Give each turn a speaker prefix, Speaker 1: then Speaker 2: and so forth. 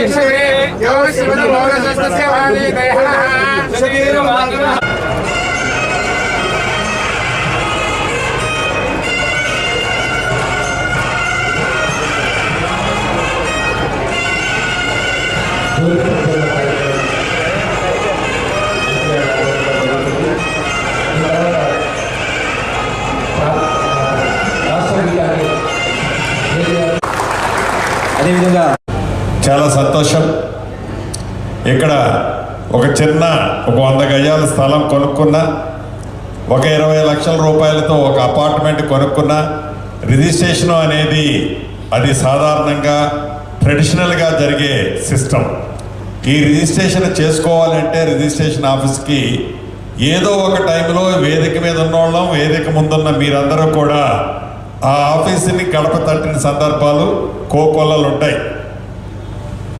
Speaker 1: జిష్ణవే యో శివన మౌరసస్య వాది
Speaker 2: అదేవిధంగా
Speaker 3: చాలా సంతోషం. ఇక్కడ ఒక చిన్న ఒక వంద గజాల స్థలం కొనుక్కున్నా ఒక ఇరవై లక్షల రూపాయలతో ఒక అపార్ట్మెంట్ కొనుక్కున్నా రిజిస్ట్రేషన్ అనేది అది సాధారణంగా ట్రెడిషనల్గా జరిగే సిస్టమ్. ఈ రిజిస్ట్రేషన్ చేసుకోవాలంటే రిజిస్ట్రేషన్ ఆఫీస్కి ఏదో ఒక టైంలో వేదిక మీద ఉన్నోళ్ళం వేదిక ముందున్న మీరందరూ కూడా ఆ ఆఫీసుని గడప తట్టిన సందర్భాలు కోకొల్లలు ఉంటాయి